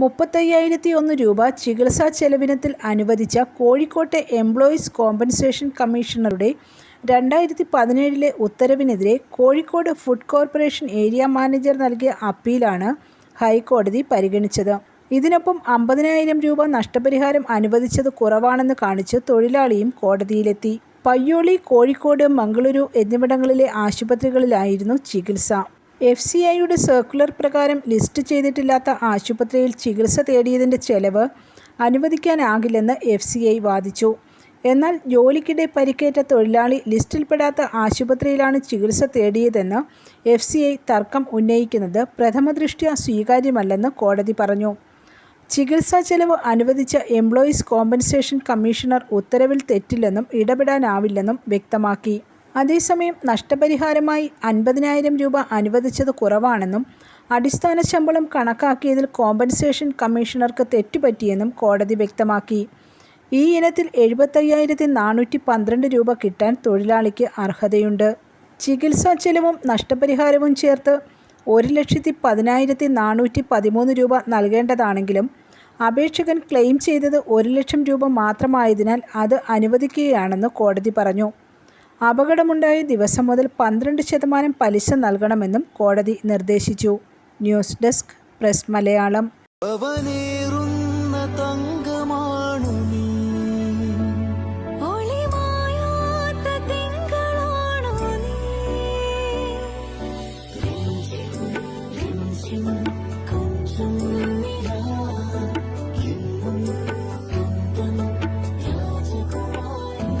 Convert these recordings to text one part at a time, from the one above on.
മുപ്പത്തയ്യായിരത്തി ഒന്ന് രൂപ ചികിത്സാ ചെലവിനത്തിൽ അനുവദിച്ച കോഴിക്കോട്ടെ എംപ്ലോയീസ് കോമ്പൻസേഷൻ കമ്മീഷണറുടെ രണ്ടായിരത്തി പതിനേഴിലെ ഉത്തരവിനെതിരെ Kozhikode food corporation area manager നൽകിയ അപ്പീലാണ് ഹൈക്കോടതി പരിഗണിച്ചത്. ഇതിനൊപ്പം അമ്പതിനായിരം രൂപ നഷ്ടപരിഹാരം അനുവദിച്ചത് കുറവാണെന്ന് കാണിച്ച് തൊഴിലാളിയും കോടതിയിലെത്തി. പയ്യോളി കോഴിക്കോട് മംഗളൂരു എന്നിവിടങ്ങളിലെ ആശുപത്രികളിലായിരുന്നു ചികിത്സ. എഫ് സി ഐയുടെ സർക്കുലർ പ്രകാരം ലിസ്റ്റ് ചെയ്തിട്ടില്ലാത്ത ആശുപത്രിയിൽ ചികിത്സ തേടിയതിന്റെ ചെലവ് അനുവദിക്കാനാകില്ലെന്ന് എഫ് സി ഐ വാദിച്ചു. എന്നാൽ ജോലിക്കിടെ പരിക്കേറ്റ തൊഴിലാളി ലിസ്റ്റിൽപ്പെടാത്ത ആശുപത്രിയിലാണ് ചികിത്സ തേടിയതെന്ന് എഫ് സി ഐ തർക്കം ഉന്നയിക്കുന്നത് പ്രഥമദൃഷ്ട്യാ സ്വീകാര്യമല്ലെന്ന് കോടതി പറഞ്ഞു. ചികിത്സാ ചെലവ് അനുവദിച്ച എംപ്ലോയീസ് കോമ്പൻസേഷൻ കമ്മീഷണർ ഉത്തരവിൽ തെറ്റില്ലെന്നും ഇടപെടാനാവില്ലെന്നും വ്യക്തമാക്കി. അതേസമയം നഷ്ടപരിഹാരമായി അൻപതിനായിരം രൂപ അനുവദിച്ചത് കുറവാണെന്നും അടിസ്ഥാന ശമ്പളം കണക്കാക്കിയതിൽ കോമ്പൻസേഷൻ കമ്മീഷണർക്ക് തെറ്റുപറ്റിയെന്നും കോടതി വ്യക്തമാക്കി. ഈ ഇനത്തിൽ എഴുപത്തയ്യായിരത്തി നാനൂറ്റി പന്ത്രണ്ട് രൂപ കിട്ടാൻ തൊഴിലാളിക്ക് അർഹതയുണ്ട്. ചികിത്സാ ചെലവും നഷ്ടപരിഹാരവും ചേർത്ത് ഒരു ലക്ഷത്തി പതിനായിരത്തി നാനൂറ്റി പതിമൂന്ന് രൂപ നൽകേണ്ടതാണെങ്കിലും അപേക്ഷകൻ ക്ലെയിം ചെയ്തത് ഒരു ലക്ഷം രൂപ മാത്രമായതിനാൽ അത് അനുവദിക്കുകയാണെന്ന് കോടതി പറഞ്ഞു. അപകടമുണ്ടായ ദിവസം മുതൽ പന്ത്രണ്ട് ശതമാനം പലിശ നൽകണമെന്നും കോടതി നിർദ്ദേശിച്ചു. News desk press Malayalam.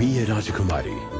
Rajakumari. Be a Rajakumari.